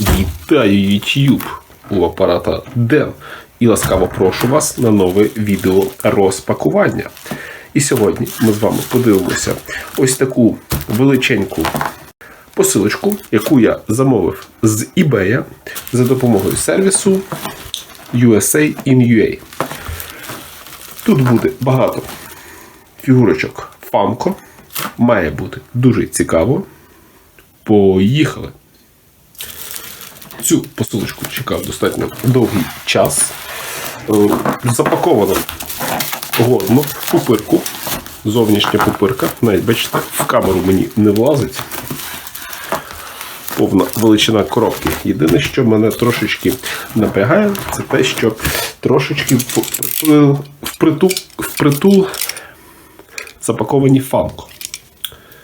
Вітаю YouTube у апарата Ден і ласкаво прошу вас на нове відео розпакування. І сьогодні ми з вами подивимося ось таку величеньку посилочку, яку я замовив з eBay за допомогою сервісу USA in UA. Тут буде багато фігурочок Funko. Має бути дуже цікаво. Поїхали! Цю посилочку чекав достатньо довгий час. Е, Запаковано годно в пупирку. Зовнішня пупирка. Навіть бачите, в камеру мені не влазить. Повна величина коробки. Єдине, що мене трошечки напрягає, це те, що трошечки впритул, впритул запаковані фанко.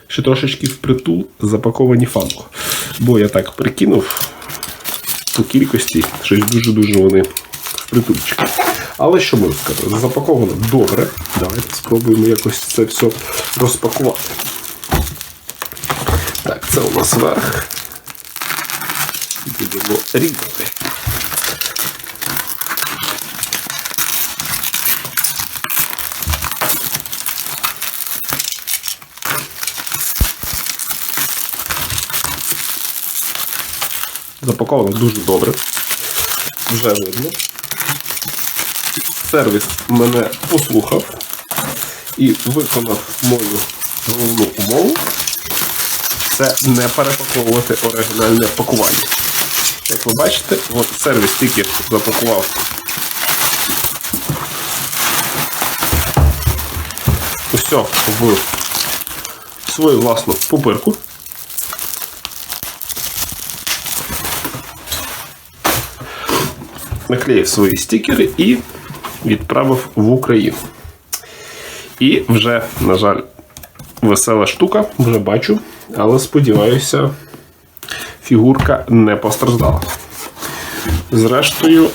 Ще трошечки впритул запаковані фанко. Бо я так прикинув по кількості, щось дуже-дуже вони притульчики. Але що можу сказати? Запаковано добре. Давайте спробуємо якось це все розпакувати. Так, це у нас верх. Будемо різати. Запаковано дуже добре. Вже видно. Сервіс мене послухав і виконав мою головну умову. Це не перепаковувати оригінальне пакування. Як ви бачите, от сервіс тільки запакував усе в свою власну пупирку. Наклеїв свої стікери і відправив в Україну. І вже, на жаль, весела штука, вже бачу, але сподіваюся, фігурка не постраждала. Зрештою,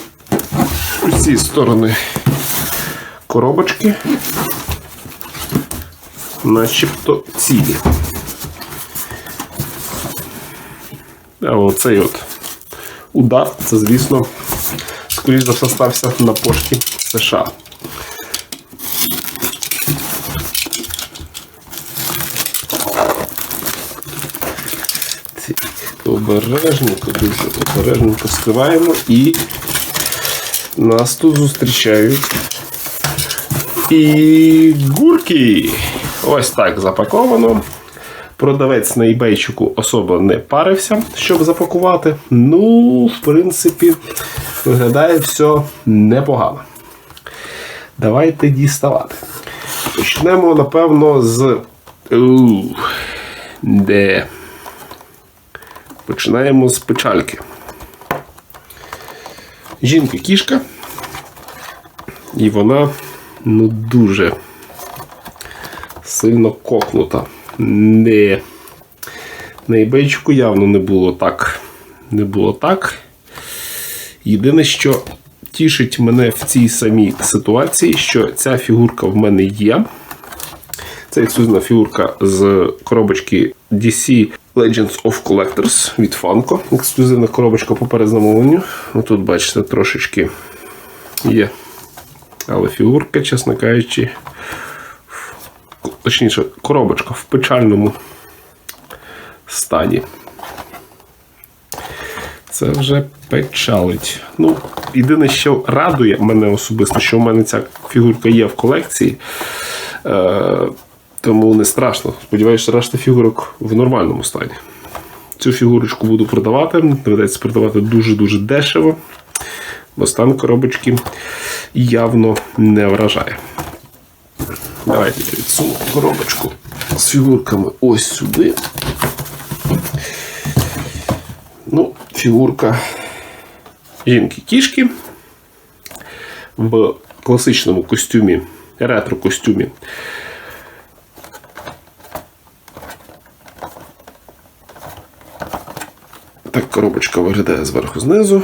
усі сторони коробочки начебто цілі. А оцей от удар, це, звісно, скоріш за все стався на пошті США. Обережненько, дуже обережненько скриваємо і нас тут зустрічають фігурки. Ось так запаковано. Продавець на ібейчику особо не парився, щоб запакувати. Ну, в принципі, виглядає все непогано. Давайте діставати. Почнемо, напевно, з. Де? Починаємо з печальки. Жінка кішка. І вона ну, дуже сильно кокнута. Не. На ібейчику явно не було так. Не було так. Єдине, що тішить мене в цій самій ситуації, що ця фігурка в мене є. Це ексклюзивна фігурка з коробочки DC Legends of Collectors від Funko. Ексклюзивна коробочка по перезамовленню. Тут, бачите, трошечки є. Але фігурка, чесно кажучи, точніше, коробочка в печальному стані. Це вже печалить. Ну, Єдине, що радує мене особисто, що в мене ця фігурка є в колекції. Е, Тому не страшно. Сподіваюся, решта фігурок в нормальному стані. Цю фігурочку буду продавати. Доведеться продавати дуже-дуже дешево, бо стан коробочки явно не вражає. Давайте відсуну коробочку з фігурками ось сюди. Ну, фігурка жінки-кішки в класичному костюмі, ретро-костюмі. Так коробочка виглядає зверху знизу.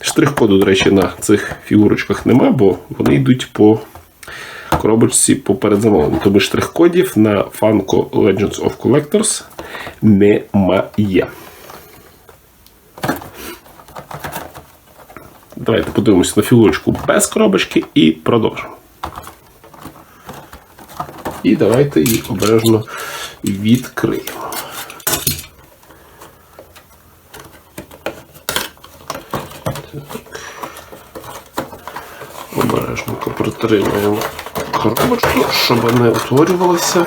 Штрих-коду, до речі, на цих фігурочках нема, бо вони йдуть по коробочці по передзамовленню. Тому штрих-кодів на Funko Legends of Collectors немає. Давайте подивимося на фігурочку без коробочки і продовжимо. І давайте її обережно відкриємо. Обережненько притримуємо коробочку, щоб не утворювалося.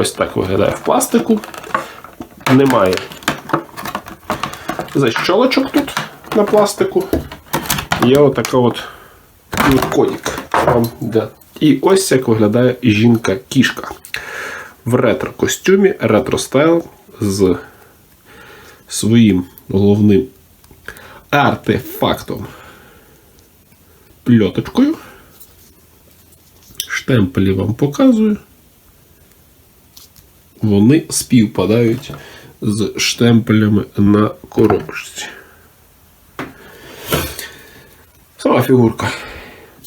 Ось так виглядає в пластику. Немає защолочок тут на пластику. Є отака от кодик. І ось як виглядає жінка-кішка. В ретро-костюмі, ретро-стайл з своїм головним артефактом. Пльоточкою. Штемпелі вам показую. Вони співпадають з штемпелями на коробочці. Сама фігурка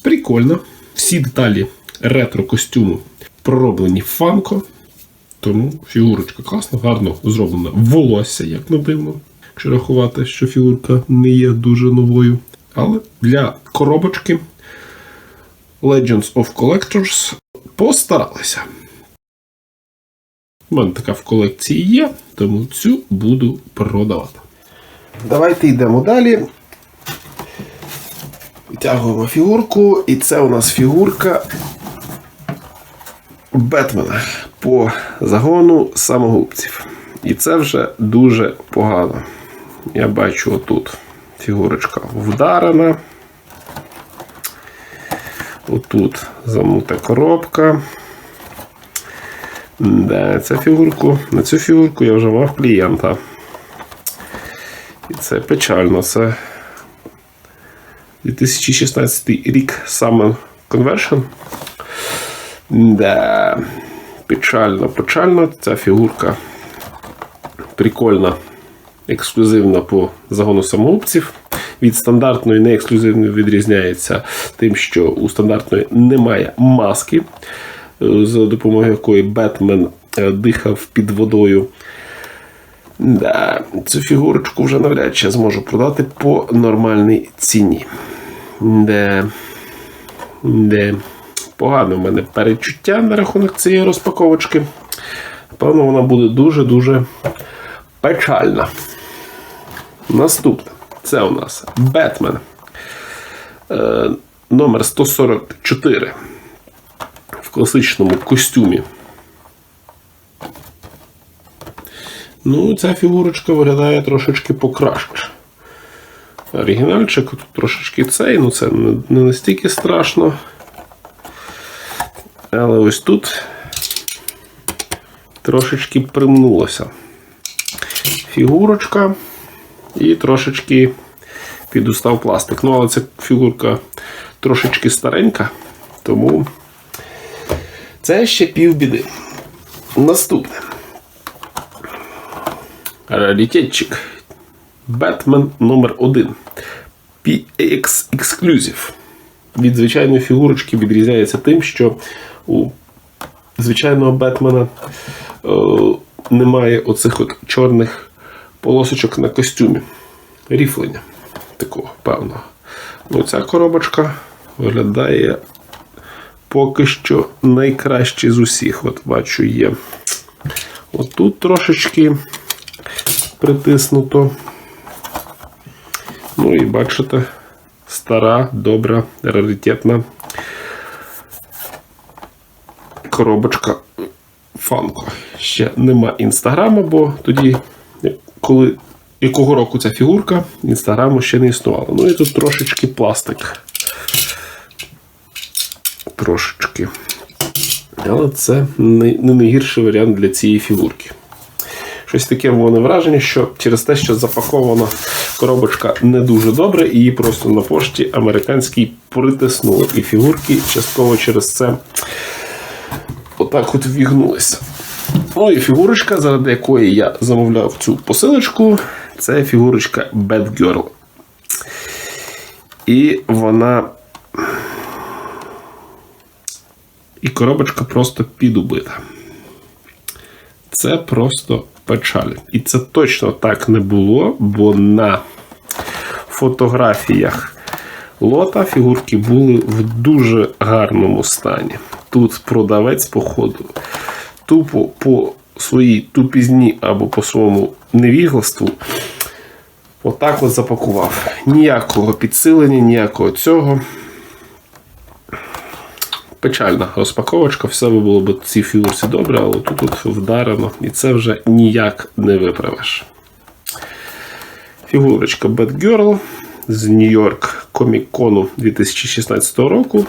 прикольна. Всі деталі ретро-костюму пророблені фанко. Тому фігурочка класна, гарно зроблена волосся, як не дивно. Якщо рахувати, що фігурка не є дуже новою. Але для коробочки Legends of Collectors постаралися. У мене така в колекції є, тому цю буду продавати. Давайте йдемо далі. Витягуємо фігурку, і це у нас фігурка Бетмена по загону самогубців. І це вже дуже погано. Я бачу отут фігурочка вдарена. Отут замута коробка. Да, цю фігурку, на цю фігурку я вже мав клієнта. І це печально. Це 2016 рік саме Conversion. Да, печально, печально. Ця фігурка прикольна, ексклюзивна по загону самогубців. Від стандартної не ексклюзивної відрізняється тим, що у стандартної немає маски, за допомогою якої Бетмен е, дихав під водою. Да, Цю фігурочку вже навряд чи зможу продати по нормальній ціні. Де, де погане в мене перечуття на рахунок цієї розпаковочки. Напевно, вона буде дуже-дуже печальна. Наступне. Це у нас Бетмен. Е, номер 144 в класичному костюмі. Ну, ця фігурочка виглядає трошечки покраще. Оригінальчик тут трошечки цей, ну це не настільки страшно. Але ось тут трошечки примнулося. Фігурочка і трошечки підустав пластик. Ну, але ця фігурка трошечки старенька, тому це ще півбіди. Наступне. Раритетчик. Бетмен номер 1 PX Exclusive. Від звичайної фігурочки відрізняється тим, що у звичайного Бетмена е, немає оцих от чорних полосочок на костюмі. Ріфлення такого певного. Ну, Ця коробочка виглядає поки що найкраще з усіх. От бачу, є. Отут трошечки притиснуто. Ну і бачите, стара, добра, раритетна коробочка фанко. Ще нема інстаграму, бо тоді, коли якого року ця фігурка, інстаграму ще не існувало. Ну і тут трошечки пластик. Трошечки. Але це не, найгірший варіант для цієї фігурки. Щось таке в мене враження, що через те, що запакована коробочка не дуже добре, її просто на пошті американській притиснули. І фігурки частково через це отак от вігнулися. Ну і фігурочка, заради якої я замовляв цю посилочку, це фігурочка Bad Girl. І вона. І коробочка просто підубита. Це просто печаль. І це точно так не було, бо на фотографіях лота фігурки були в дуже гарному стані. Тут продавець, походу, тупо по своїй тупізні або по своєму невігластву отак от запакував. Ніякого підсилення, ніякого цього. Печальна розпаковочка, все би було б ці фігурці добре, але тут от вдарено, і це вже ніяк не виправиш. Фігурочка Bad Girl з Нью-Йорк Комік-Кону 2016 року.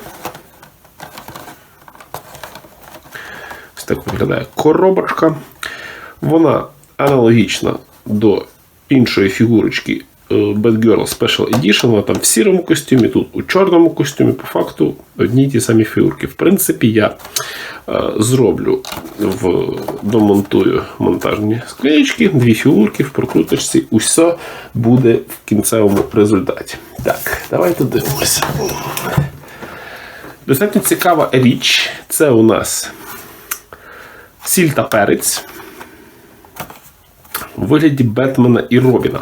Ось так виглядає коробочка. Вона аналогічна до іншої фігурочки Bad Girl Special Edition. Вона там в сірому костюмі, тут у чорному костюмі, по факту одні й ті самі фігурки. В принципі, я е, зроблю в домонтую монтажні склеєчки, дві фігурки в прокруточці. Усе буде в кінцевому результаті. Так, давайте дивимося. Достатньо цікава річ. Це у нас сіль та перець у вигляді Бетмена і Робіна.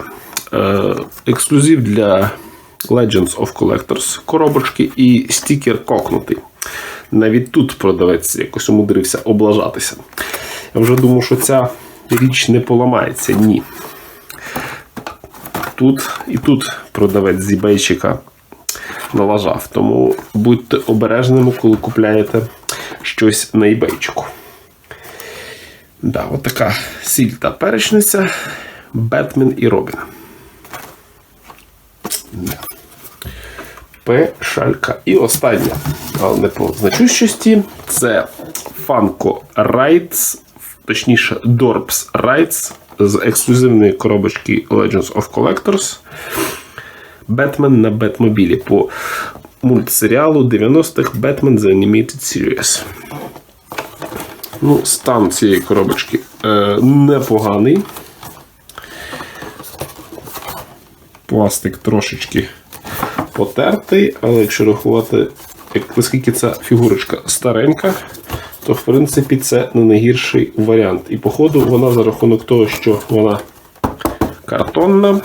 Е, ексклюзив для Legends of Collectors коробочки і стікер кокнутий. Навіть тут продавець якось умудрився облажатися. Я вже думав, що ця річ не поламається. Ні. Тут і тут продавець з eBayчика налажав. Тому будьте обережними, коли купляєте щось на eBayчику. Да, от така сіль та перечниця, Бетмен і Робін. Да. Пешалька. І остання, але не по значущості, це Funko Rides, точніше, Dorps Rides з ексклюзивної коробочки Legends of Collectors. Бетмен на Бетмобілі по мультсеріалу 90-х Batman The Animated Series. Ну, стан цієї коробочки е, непоганий. Пластик трошечки потертий, але якщо рахувати, як, оскільки ця фігурочка старенька, то в принципі це не найгірший варіант. І, походу, вона за рахунок того, що вона картонна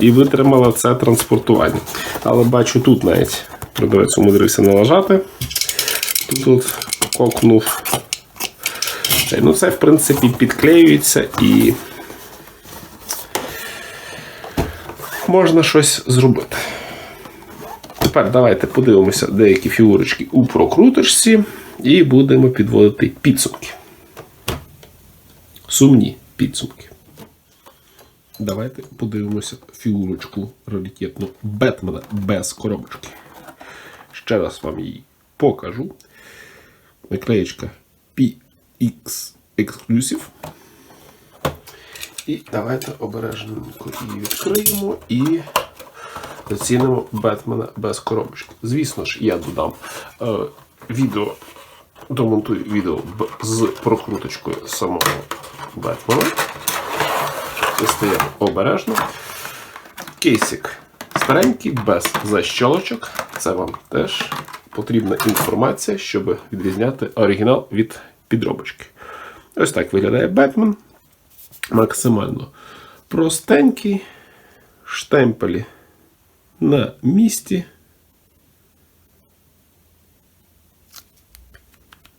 і витримала це транспортування. Але бачу, тут навіть продавець умудрився налажати. Тут от кокнув Ну, це, в принципі, підклеюється і можна щось зробити. Тепер давайте подивимося деякі фігурочки у прокруточці і будемо підводити підсумки. Сумні підсумки. Давайте подивимося фігурочку раритетну Бетмена без коробочки. Ще раз вам її покажу. Наклеєчка PX Exclusive. І давайте обережненько її відкриємо і зацінимо Бетмена без коробочки. Звісно ж, я додам е, відео, домонтую відео з прокруточкою самого Бетмена. Достаємо обережно. Кейсик старенький, без защолочок. Це вам теж потрібна інформація, щоб відрізняти оригінал від підробочки. Ось так виглядає Бетмен. Максимально простенький. Штемпелі на місці.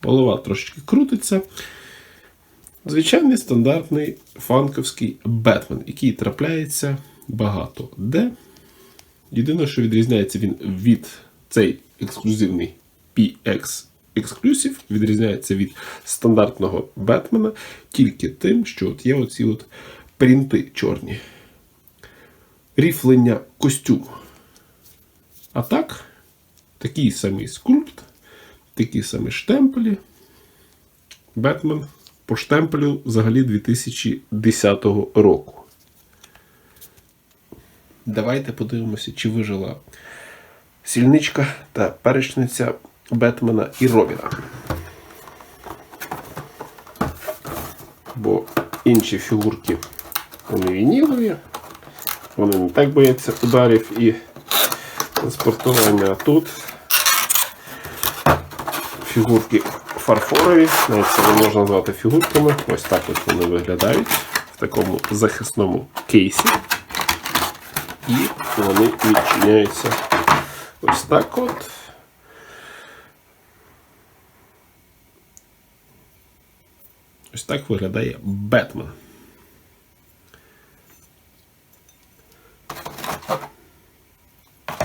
Голова трошечки крутиться. Звичайний стандартний фанковський Бетмен, який трапляється багато де. Єдине, що відрізняється він від цей ексклюзивний PX Exclusive, відрізняється від стандартного Бетмена тільки тим, що от є оці от принти чорні. Ріфлення костюму. А так, такий самий скульпт, такі самі штемпелі. Бетмен по штемпелю взагалі 2010 року. Давайте подивимося, чи вижила сільничка та перечниця Бетмена і Робіна. Бо інші фігурки вони вінілові, вони не так бояться ударів і транспортування. А тут фігурки фарфорові, навіть це не можна назвати фігурками. Ось так ось вони виглядають в такому захисному кейсі. І вони відчиняються ось так от. Ось так виглядає Бетмен.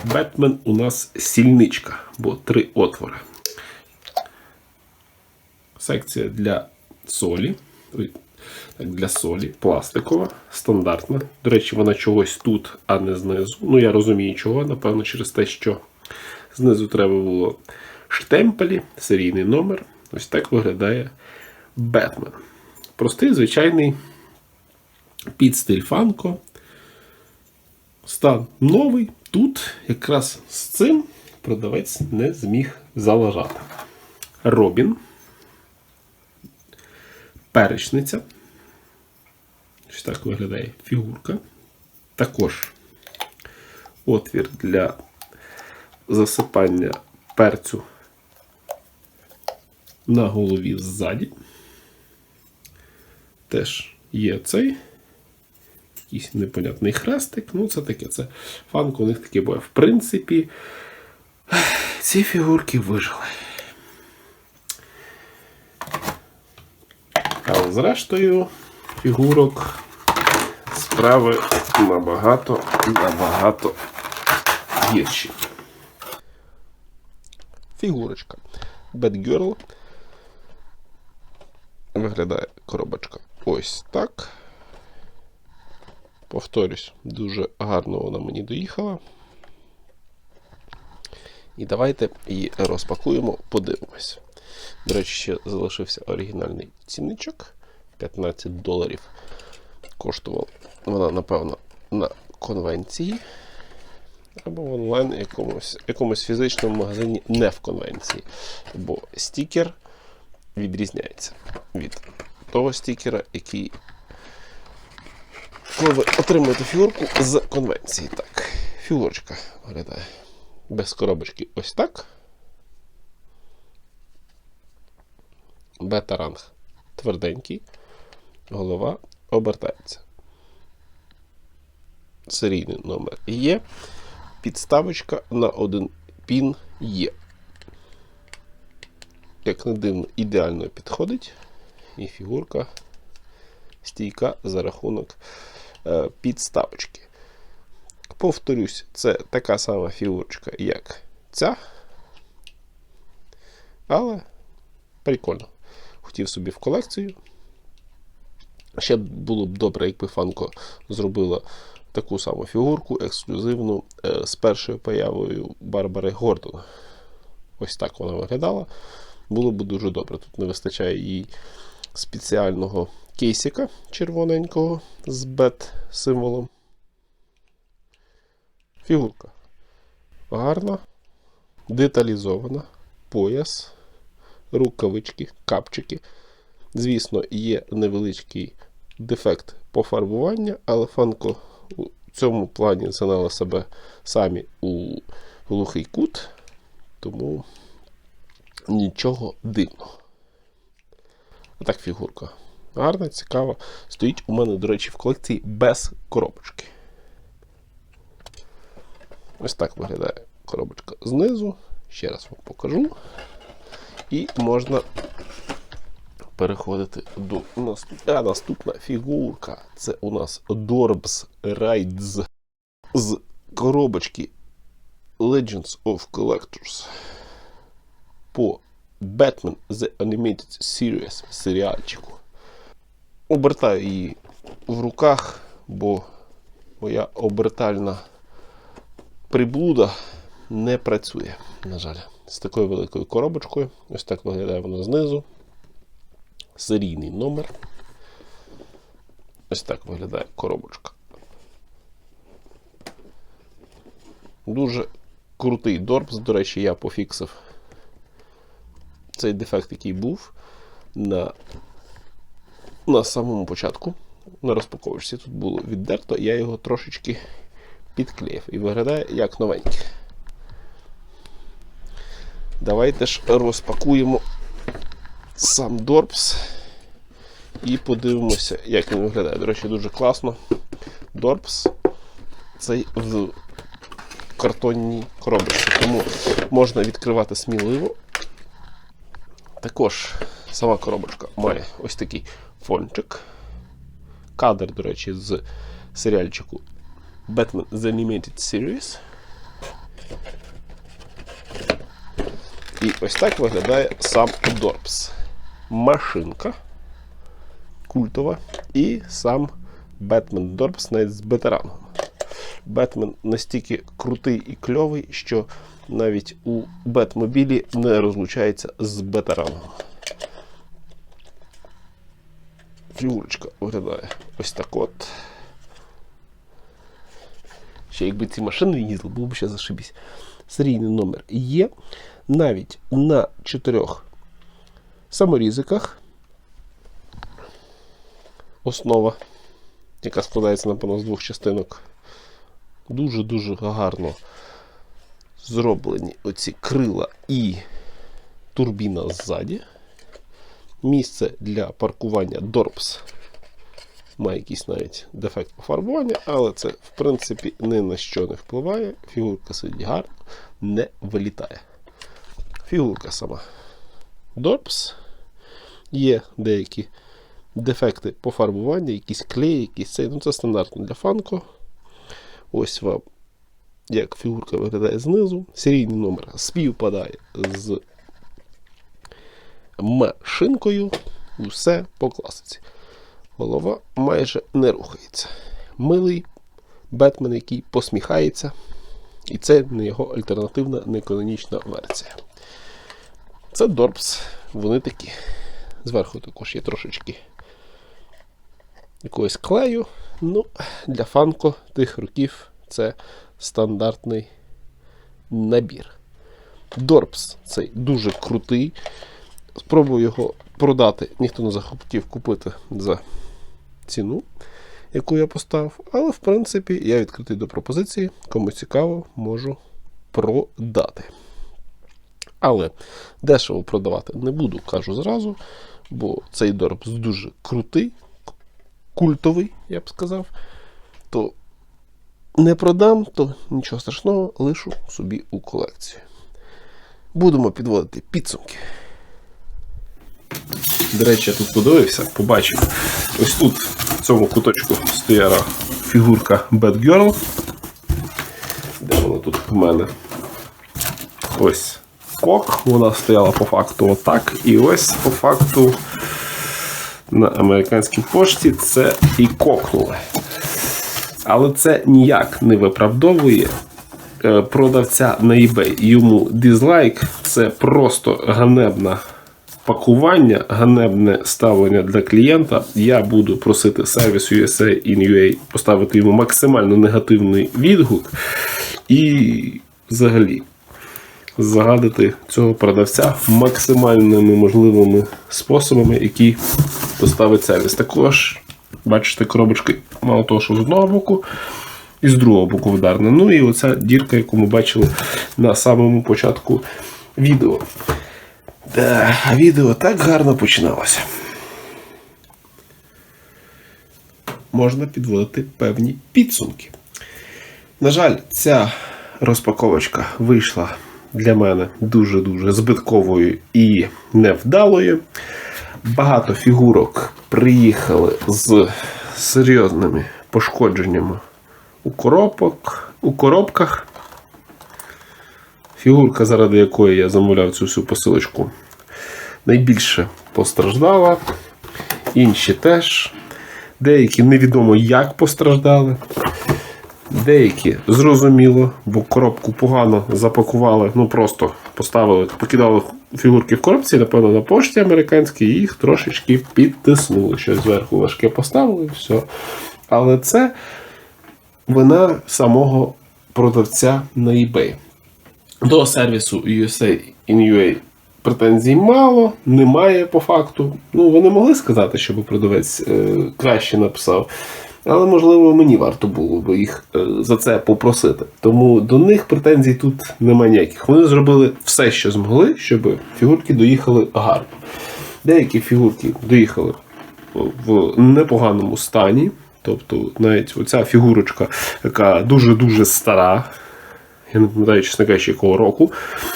Бетмен у нас сільничка, бо три отвори. Секція для солі. Так, Для солі, пластикова, стандартна. До речі, вона чогось тут, а не знизу. Ну, я розумію, чого, напевно, через те, що знизу треба було штемпелі, серійний номер. Ось так виглядає Бетмен. Простий, звичайний підстиль Фанко. Стан новий. Тут якраз з цим продавець не зміг залажати. Робін. Перечниця. Ось так виглядає фігурка. Також отвір для засипання перцю на голові ззаді. Теж є цей якийсь непонятний хрестик. Ну, це таке. Це фанк у них таке буває. В принципі, ці фігурки вижили. Але зрештою, фігурок справи набагато набагато гірші. Фігурочка. Bad Girl. Виглядає коробочка ось так. Повторюсь, дуже гарно вона мені доїхала. І давайте її розпакуємо, подивимось. До речі, ще залишився оригінальний цінничок. 15 доларів коштувала вона, напевно, на конвенції. Або в онлайн якомусь, якомусь фізичному магазині не в конвенції. Бо стікер відрізняється від того стікера, який коли ви отримуєте фігурку з конвенції. Так, фігурочка виглядає без коробочки ось так. Бета-ранг тверденький, голова обертається. Серійний номер є. Підставочка на один пін є. Як не дивно, ідеально підходить. І фігурка стійка за рахунок е, підставочки. Повторюсь, це така сама фігурочка, як ця. Але прикольно. Хотів собі в колекцію. Ще було б добре, якби Фанко зробила таку саму фігурку, ексклюзивну е, з першою появою Барбари Гордона. Ось так вона виглядала. Було б дуже добре. Тут не вистачає їй спеціального кейсика червоненького з бет символом. Фігурка гарна, деталізована, пояс, рукавички, капчики. Звісно, є невеличкий дефект пофарбування, але Фанко у цьому плані занала себе самі у глухий кут, тому нічого дивного. А так фігурка. Гарна, цікава. Стоїть у мене, до речі, в колекції без коробочки. Ось так виглядає коробочка знизу. Ще раз вам покажу. І можна переходити до наступної. А наступна фігурка. Це у нас Dorbs Rides з коробочки Legends of Collectors по Batman The Animated Series серіальчику. Обертаю її в руках, бо моя обертальна приблуда не працює, на жаль, з такою великою коробочкою. Ось так виглядає вона знизу. Серійний номер. Ось так виглядає коробочка. Дуже крутий дорпс, до речі, я пофіксив цей дефект, який був на на самому початку. На розпаковочці тут було віддерто, я його трошечки підклеїв і виглядає як новенький. Давайте ж розпакуємо сам Дорпс. І подивимося, як він виглядає. До речі, дуже класно. Дорпс цей в картонній коробочці, тому можна відкривати сміливо. Також сама коробочка має ось такий фончик. Кадр, до речі, з серіальчику Batman The Animated Series. І ось так виглядає сам Дорпс. Машинка культова і сам Бетмен Дорпс навіть з ветераном. Бетмен настільки крутий і кльовий, що навіть у Бетмобілі не розлучається з ветераном. Фігурочка виглядає ось так от. Ще якби ці машини їздили, було б ще зашибісь. Серійний номер є. Навіть на чотирьох саморізиках. Основа, яка складається, напевно, з двох частинок. Дуже-дуже гарно зроблені оці крила і турбіна ззаді. Місце для паркування Дорпс має якийсь навіть дефект пофарбування, але це, в принципі, ні на що не впливає. Фігурка сидить гарно, не вилітає. Фігурка сама. Дорпс. Є деякі дефекти пофарбування, якісь клеї, якісь цей. Ну, це стандартно для фанко. Ось вам, як фігурка виглядає знизу. Серійний номер співпадає з машинкою. Усе по класиці. Голова майже не рухається. Милий Бетмен, який посміхається. І це не його альтернативна неканонічна версія. Це Дорпс. Вони такі. Зверху також є трошечки якогось клею. Ну, для фанко тих років це стандартний набір. Дорпс цей дуже крутий. Спробую його продати. Ніхто не захотів купити за ціну, яку я поставив. Але, в принципі, я відкритий до пропозиції. Кому цікаво, можу продати. Але дешево продавати не буду, кажу зразу, бо цей Дорпс дуже крутий, культовий, я б сказав. То не продам, то нічого страшного, лишу собі у колекцію. Будемо підводити підсумки. До речі, я тут подивився, побачив. Ось тут, в цьому куточку, стояла фігурка Bad Girl. Де вона тут в мене? Ось кок. Вона стояла по факту отак. І ось по факту на американській пошті це і кокнули. Але це ніяк не виправдовує е, продавця на eBay. Йому дизлайк це просто ганебне пакування, ганебне ставлення для клієнта. Я буду просити сервіс USA in UA поставити йому максимально негативний відгук і взагалі загадити цього продавця максимальними можливими способами, які поставить сервіс. Також, бачите, коробочки, мало того, що з одного боку, і з другого боку вдарна. Ну і оця дірка, яку ми бачили на самому початку відео. Да, відео так гарно починалося. Можна підводити певні підсумки. На жаль, ця розпаковочка вийшла для мене дуже-дуже збитковою і невдалою. Багато фігурок приїхали з серйозними пошкодженнями у, коробок, у коробках. Фігурка, заради якої я замовляв цю всю посилочку, найбільше постраждала. Інші теж. Деякі невідомо як постраждали. Деякі зрозуміло, бо коробку погано запакували, ну просто поставили, покидали фігурки в коробці, напевно, на пошті американській, їх трошечки підтиснули. Щось зверху важке поставили, і все. Але це вина самого продавця на eBay. До сервісу USA in UA претензій мало, немає по факту. Ну, вони могли сказати, щоб продавець е, краще написав. Але, можливо, мені варто було б їх е, за це попросити. Тому до них претензій тут немає ніяких. Вони зробили все, що змогли, щоб фігурки доїхали гарно. Деякі фігурки доїхали в непоганому стані. Тобто, навіть оця фігурочка, яка дуже-дуже стара, я не пам'ятаю, чесно кажучи, якого року,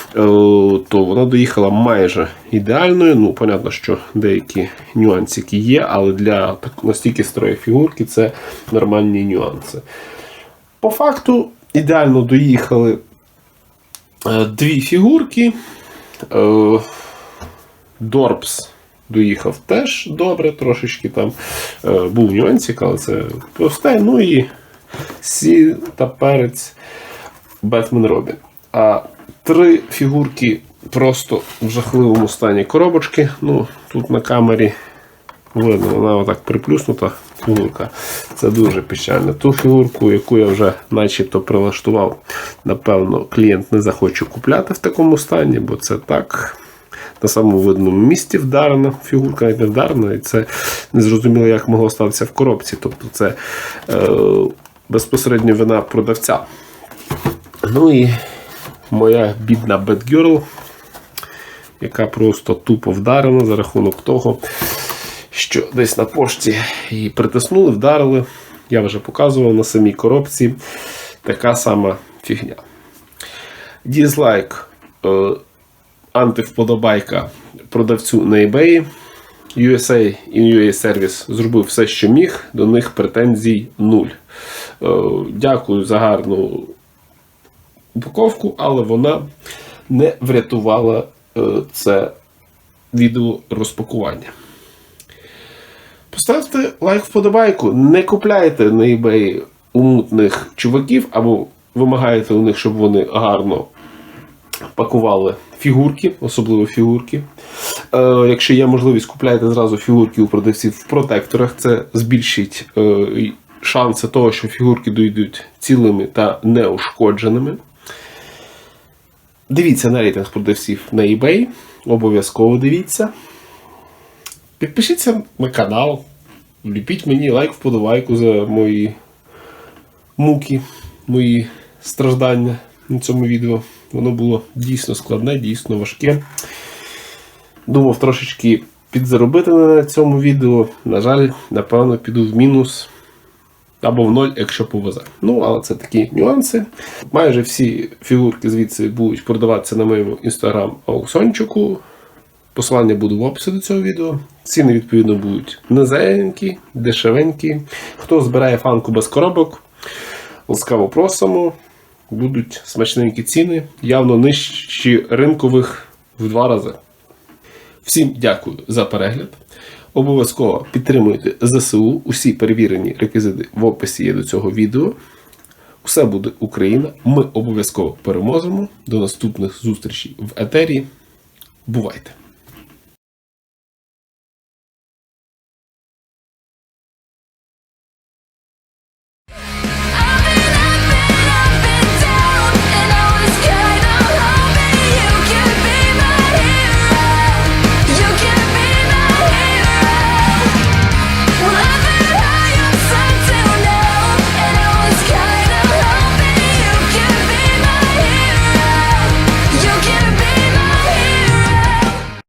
е, то вона доїхала майже ідеальною. Ну, понятно, що деякі нюансики є, але для настільки старої фігурки це нормальні нюанси. По факту, ідеально доїхали е, дві фігурки. Е, Дорпс доїхав теж добре, трошечки там був нюансик, але це просте. Ну і Сі та перець Бетмен Робін. А три фігурки просто в жахливому стані коробочки. Ну, тут на камері видно, вона отак приплюснута фігурка. Це дуже печально. Ту фігурку, яку я вже начебто прилаштував, напевно, клієнт не захоче купляти в такому стані, бо це так. На самому видному місці вдарена фігурка, навіть не вдарена, і це незрозуміло, як могло статися в коробці. Тобто це е, безпосередньо вина продавця. Ну і моя бідна Бетгерл, яка просто тупо вдарена за рахунок того, що десь на пошті її притиснули, вдарили. Я вже показував на самій коробці така сама фігня. Дізлайк, е, антивподобайка продавцю на eBay. USA і UA Service зробив все, що міг, до них претензій нуль. Е, Дякую за гарну упаковку, але вона не врятувала е, це відео розпакування. Поставте лайк вподобайку, не купляйте на eBay у мутних чуваків, або вимагаєте у них, щоб вони гарно пакували фігурки, особливо фігурки. Е, якщо є можливість, купляйте зразу фігурки у продавців в протекторах. Це збільшить е, шанси того, що фігурки дійдуть цілими та неушкодженими. Дивіться на рейтинг продавців на eBay. Обов'язково дивіться. Підпишіться на канал. Вліпіть мені лайк, вподобайку за мої муки, мої страждання на цьому відео. Воно було дійсно складне, дійсно важке. Думав трошечки підзаробити на цьому відео. На жаль, напевно, піду в мінус або в ноль, якщо повезе. Ну, але це такі нюанси. Майже всі фігурки звідси будуть продаватися на моєму інстаграм ауксончику. Посилання буде в описі до цього відео. Ціни, відповідно, будуть низенькі, дешевенькі. Хто збирає фанку без коробок, ласкаво просимо. Будуть смачненькі ціни, явно нижчі ринкових в два рази. Всім дякую за перегляд. Обов'язково підтримуйте ЗСУ. Усі перевірені реквізити в описі є до цього відео. Все буде Україна. Ми обов'язково переможемо. До наступних зустрічей в етері. Бувайте!